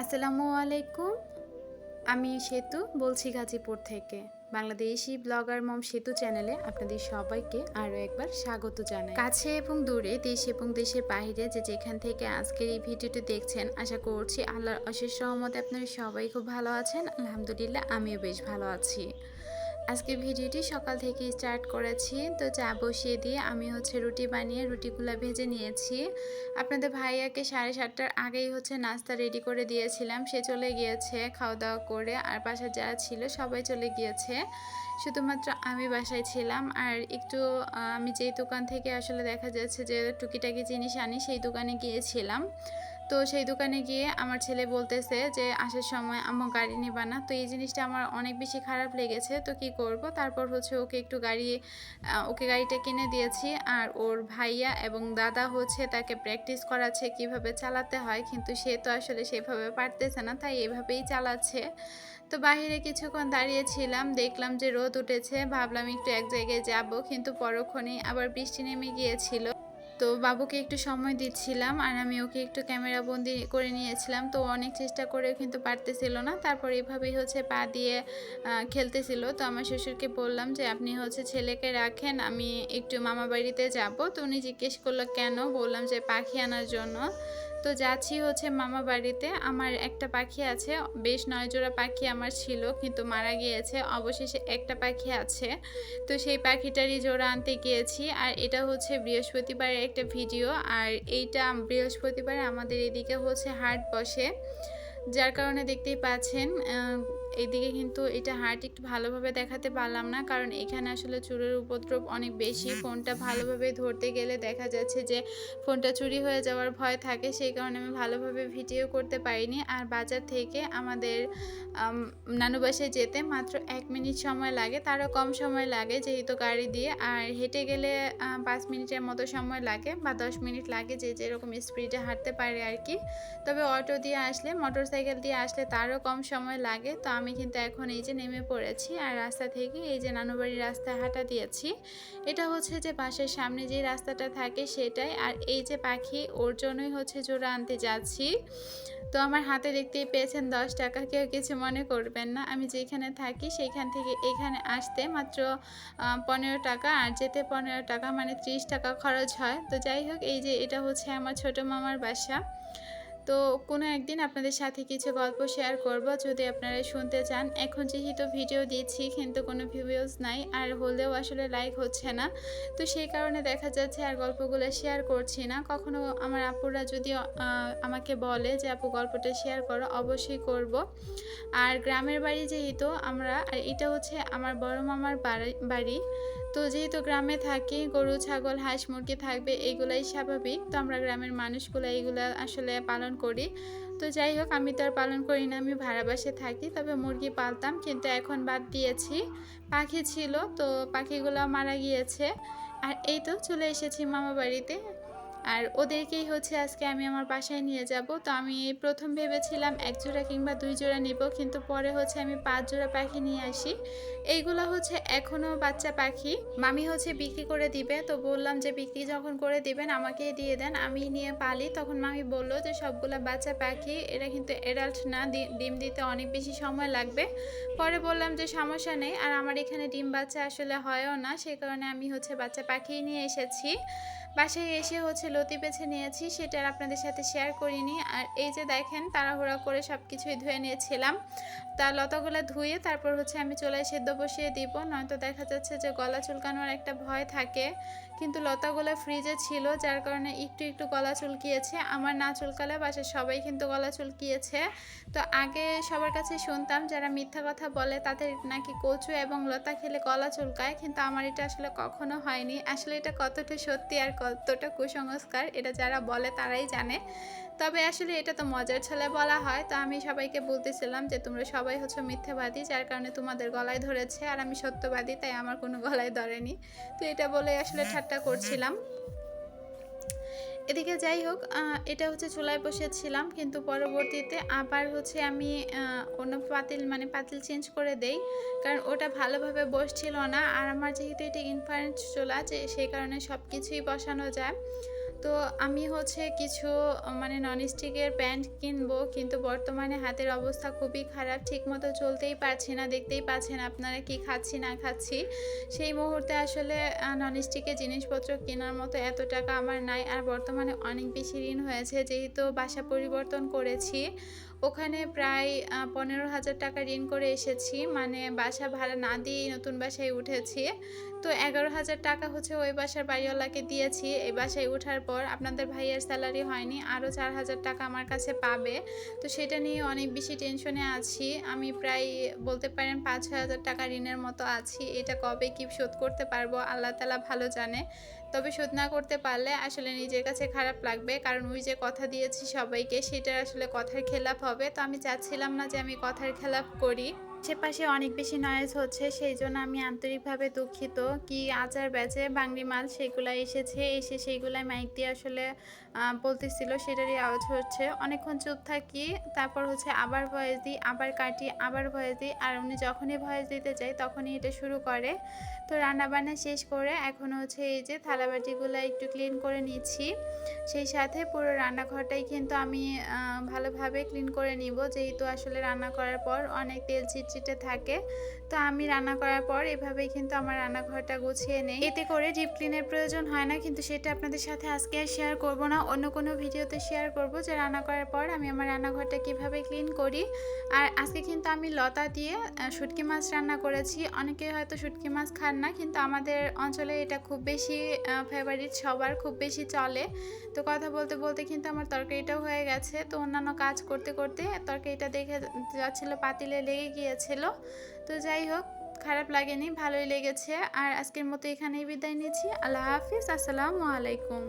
আসসালামু আলাইকুম। আমি সেতু, বলছি গাজীপুর থেকে। বাংলাদেশি ব্লগার মম সেতু চ্যানেলে আপনাদের সবাইকে আরও একবার স্বাগত জানাই। কাছে এবং দূরে, দেশ এবং দেশের বাইরে যে যেখান থেকে আজকের এই ভিডিওটি দেখছেন, আশা করছি আল্লাহর অশেষ সহমতে আপনারা সবাই খুব ভালো আছেন। আলহামদুলিল্লাহ, আমিও বেশ ভালো আছি। আজকে ভিডিওটি সকাল থেকে স্টার্ট করেছি। তো চা বসিয়ে দিয়ে আমি হচ্ছে রুটি বানিয়ে রুটিগুলো ভেজে নিয়েছি। আপনাদের ভাইয়াকে সাড়ে সাতটার আগেই হচ্ছে নাস্তা রেডি করে দিয়েছিলাম। সে চলে গিয়েছে খাওয়া দাওয়া করে আর বাসায় যারা ছিল সবাই চলে গিয়েছে। শুধুমাত্র আমি বাসায় ছিলাম আর একটু আমি যেই দোকান থেকে আসলে দেখা যাচ্ছে যে টুকিটাকি জিনিস আনি সেই দোকানে গিয়েছিলাম। তো সেই দোকানে গিয়ে আমার ছেলে বলতেছে যে, আসার সময় আমার গাড়ি নিবা না। তো এই জিনিসটা আমার অনেক বেশি খারাপ লেগেছে। তো কি করব? তারপর হচ্ছে ওকে একটু গাড়ি ওকে গাড়িটা কিনে দিয়েছি। আর ওর ভাইয়া এবং দাদা হচ্ছে তাকে প্র্যাকটিস করাচ্ছে কীভাবে চালাতে হয়। কিন্তু সে তো আসলে সেভাবে পারতেছে না, তাই এভাবেই চালাচ্ছে। তো বাইরে কিছুক্ষণ দাঁড়িয়েছিলাম, দেখলাম যে রোদ উঠেছে। ভাবলাম একটু এক জায়গায় যাব, কিন্তু পরক্ষণেই আবার বৃষ্টি নেমে গিয়েছিল। তো বাবুকে একটু সময় দিচ্ছিলাম আর আমি ওকে একটু ক্যামেরা বন্দি করে নিয়েছিলাম। তো অনেক চেষ্টা করে কিন্তু পারতেছিল না। তারপর এভাবেই হচ্ছে পা দিয়ে খেলতেছিল। তো আমার শ্বশুরকে বললাম যে, আপনি হচ্ছে ছেলেকে রাখেন, আমি একটু মামা বাড়িতে যাব। তো উনি জিজ্ঞেস করল, কেন? বললাম যে, পাখি আনার জন্য। তো যাচ্ছি হচ্ছে মামা বাড়িতে। আমার একটা পাখি আছে, বেশ নয় জোড়া পাখি আমার ছিল, কিন্তু মারা গিয়েছে। অবশেষে একটা পাখি আছে। তো সেই পাখিটারই জোড়া আনতে গিয়েছি। আর এটা হচ্ছে বৃহস্পতিবারের একটা ভিডিও। আর এইটা বৃহস্পতিবার আমাদের এদিকে হচ্ছে হাট বসে। যার কারণে দেখতেই পাচ্ছেন এইদিকে কিন্তু এটা হাট একটু ভালোভাবে দেখাতে পারলাম না। কারণ এখানে আসলে চুরের উপদ্রব অনেক বেশি। ফোনটা ভালোভাবে ধরতে গেলে দেখা যাচ্ছে যে ফোনটা চুরি হয়ে যাওয়ার ভয় থাকে। সেই কারণে আমি ভালোভাবে ভিডিও করতে পারিনি। আর বাজার থেকে আমাদের আম, নানু বাসায় যেতে মাত্র এক মিনিট সময় লাগে। তারও কম সময় লাগে যেহেতু গাড়ি দিয়ে। আর হেঁটে গেলে পাঁচ মিনিটের মতো সময় লাগে বা দশ মিনিট লাগে যে যেরকম স্পিডে হাঁটতে পারে আর কি। তবে অটো দিয়ে আসলে মোটর সাইকেল দিয়ে আসলে তারও কম সময় লাগে। তো আমি কিন্তু এখন এই যে নেমে পড়েছি আর রাস্তা থেকে এই যে নানুবাড়ির রাস্তায় হাঁটা দিয়েছি। এটা হচ্ছে যে বাসের সামনে যে রাস্তাটা থাকে সেটাই আর এই যে পাখি ওর জন্যই হচ্ছে জোড়া আনতে যাচ্ছি। তো আমার হাতে দেখতেই পেয়েছেন দশ টাকা, কেউ কিছু মনে করবেন না। আমি যেখানে থাকি সেইখান থেকে এখানে আসতে মাত্র পনেরো টাকা আর যেতে পনেরো টাকা মানে ত্রিশ টাকা খরচ হয়। তো যাই হোক, এই যে এটা হচ্ছে আমার ছোট মামার বাসা। তো কোনো একদিন আপনাদের সাথে কিছু গল্প শেয়ার করব। যদি আপনারা শুনতে চান, এখন যেহেতু ভিডিও দিচ্ছি, কিন্তু কোনো ভিউজ নাই, আর হলেও আসলে লাইক হচ্ছে না। তো সেই কারণে দেখা যাচ্ছে আর গল্পগুলো শেয়ার করছি না। কখনো আমার আপুরা যদি আমাকে বলে যে, আপু, গল্পটা শেয়ার করো, অবশ্যই করব। আর গ্রামের বাড়ি যেহেতু আমরা, আর এটা হচ্ছে আমার বড় মামার বাড়ি- বাড়ি। তো যেহেতু গ্রামে থাকি, গরু, ছাগল, হাঁস, মুরগি থাকবে, এইগুলাই স্বাভাবিক। তো আমরা গ্রামের মানুষগুলো এইগুলো আসলে পালন করি। তো যাই হোক, আমি তো আর পালন করি না, আমি ভাড়া বাসে থাকি। তবে মুরগি পালতাম, কিন্তু এখন বাদ দিয়েছি। পাখি ছিল, তো পাখিগুলো মারা গিয়েছে। আর এই তো চলে এসেছি মামা বাড়িতে আর ওদেরকেই হচ্ছে আজকে আমি আমার বাসায় নিয়ে যাব। তো আমি প্রথম ভেবেছিলাম এক জোড়া কিংবা দুই জোড়া নেব, কিন্তু পরে হচ্ছে আমি পাঁচ জোড়া পাখি নিয়ে আসি। এইগুলো হচ্ছে এখনও বাচ্চা পাখি। মামি হচ্ছে বিক্রি করে দিবে, তো বললাম যে বিক্রি যখন করে দিবেন আমাকেই দিয়ে দেন। আমি নিয়ে পালি, তখন মামি বলল যে সবগুলো বাচ্চা পাখি, এরা কিন্তু এডাল্ট না ডিম দিতে অনেক বেশি সময় লাগবে। পরে বললাম যে সমস্যা নেই, আর আমার এখানে ডিম বাচ্চা আসলে হয়ও না, সে কারণে আমি হচ্ছে বাচ্চা পাখি নিয়ে এসেছি। বাসায় এসে হচ্ছে লতি বেছে নিয়েছি, সেটা আপনাদের সাথে শেয়ার করিনি। আর এই যে দেখেন, তাড়াহুড়া করে সব কিছুই ধুয়ে নিয়েছিলাম। তা লতাগুলো ধুয়ে তারপর হচ্ছে আমি চুলায় সেদ্ধ বসিয়ে দিব, নয়তো দেখা যাচ্ছে যে গলা চুলকানোর একটা ভয় থাকে। কিন্তু লতাগুলো ফ্রিজে ছিল, যার কারণে একটু একটু গলা চুলকিয়েছে। আমার না চুলকালে বাসার সবাই কিন্তু গলা চুলকিয়েছে। তো আগে সবার কাছে শুনতাম, যারা মিথ্যা কথা বলে তাদের নাকি কচু এবং লতা খেলে গলা চুলকায়, কিন্তু আমার এটা আসলে কখনো হয়নি। আসলে এটা কতটা সত্যি আর কতটা কুসংস্কার, এটা যারা বলে তারাই জানে। তবে আসলে এটা তো মজার ছলে বলা হয়। তো আমি সবাইকে বলতেছিলাম যে, তোমরা সবাই হচ্ছে মিথ্যাবাদী, যার কারণে তোমাদের গলায় ধরেছে, আর আমি সত্যবাদী, তাই আমার কোনো গলায় ধরেনি। তো এটা বলে আসলে ঠাট্টা করছিলাম। এদিকে যাই হোক এটা হচ্ছে চুলায় বসেছিলাম, কিন্তু পরবর্তীতে আবার হচ্ছে আমি অন্য পাতিল মানে পাতিল চেঞ্জ করে দেই, কারণ ওটা ভালোভাবে বসছিল না। আর আমার যেহেতু এটা ইনফারেন্ট চুলা, যে সেই কারণে সব কিছুই বসানো যায়। তো আমি হচ্ছে কিছু মানে ননস্টিকের প্যান্ট কিনবো, কিন্তু বর্তমানে হাতের অবস্থা খুবই খারাপ, ঠিকমতো চলতেই পারছি না, দেখতেই পাচ্ছেন আপনারা কি খাচ্ছি, না খাচ্ছি। সেই মুহূর্তে আসলে ননস্টিকের জিনিসপত্র কেনার মতো এত টাকা আমার নাই, আর বর্তমানে অনেক বেশি ঋণ হয়েছে, যেহেতু বাসা পরিবর্তন করেছি। ওখানে প্রায় পনেরো হাজার টাকা ঋণ করে এসেছি। মানে বাসা ভাড়া না দিয়েই নতুন বাসায় উঠেছি। তো এগারো হাজার টাকা হচ্ছে ওই বাসার বাড়িওয়ালাকে দিয়েছি। এই বাসায় ওঠার পর আপনাদের ভাইয়ের স্যালারি হয়নি, আরও চার হাজার টাকা আমার কাছে পাবে। তো সেটা নিয়ে অনেক বেশি টেনশনে আছি। আমি প্রায় বলতে পারেন পাঁচ হাজার টাকা ঋণের মতো আছি। এটা কবে কি শোধ করতে পারব, আল্লাহ তালা ভালো জানে। তবে শোধ না করতে পারলে আসলে নিজের কাছে খারাপ লাগবে। কারণ ওই যে কথা দিয়েছি সবাইকে, সেটার আসলে কথার খেলাপ হবে। তো আমি চাচ্ছিলাম না যে আমি কথার খেলাপ করি। আশেপাশে অনেক বেশি নয়েজ হচ্ছে সেই জন্য আমি আন্তরিকভাবে দুঃখিত। কি আচার ব্যাচে বাংলি মাল সেগুলা এসেছে, এসে সেইগুলাই মাইক দিয়ে আসলে বলতেছিল, সেটারই আওয়াজ হচ্ছে। অনেকক্ষণ চুপ থাকি, তারপর হচ্ছে আবার ভয়েস দিই, আবার কাটি, আবার ভয়েস দিই, আর উনি যখনই ভয়েস দিতে চাই তখনই এটা শুরু করে। তো রান্নাবান্না শেষ করে এখন হচ্ছে এই যে থালাবাটিগুলো একটু ক্লিন করে নিচ্ছি। সেই সাথে পুরো রান্নাঘরটাই কিন্তু আমি ভালোভাবে ক্লিন করে নিব। যেহেতু আসলে রান্না করার পর অনেক তেল চিটচিটে থাকে। তো আমি রান্না করার পর এভাবেই কিন্তু আমার রান্নাঘরটা গুছিয়ে নেই। এতে করে ডিপ ক্লিনের প্রয়োজন হয় না, কিন্তু সেটা আপনাদের সাথে আজকে আর শেয়ার করব না। অন্য কোনো ভিডিওতে শেয়ার করব যে রান্না করার পর আমি আমার রান্নাঘরটা কীভাবে ক্লিন করি। আর আজকে কিন্তু আমি লতা দিয়ে শুটকি মাছ রান্না করেছি। অনেকে হয়তো শুটকি মাছ খান না, কিন্তু আমাদের অঞ্চলে এটা খুব বেশি ফেভারিট সবার খুব বেশি চলে। তো কথা বলতে বলতে কিন্তু আমার তরকারিটাও হয়ে গেছে। তো অন্যান্য কাজ করতে করতে তরকারিটা দেখে যাচ্ছিল, পাতিলে লেগে গিয়েছিল তো যাই হোক, খারাপ লাগেনি, ভালোই লেগেছে। আর আজকের মতো এখানেই বিদায় নিচ্ছি। আল্লাহ হাফিজ, আসসালামু আলাইকুম।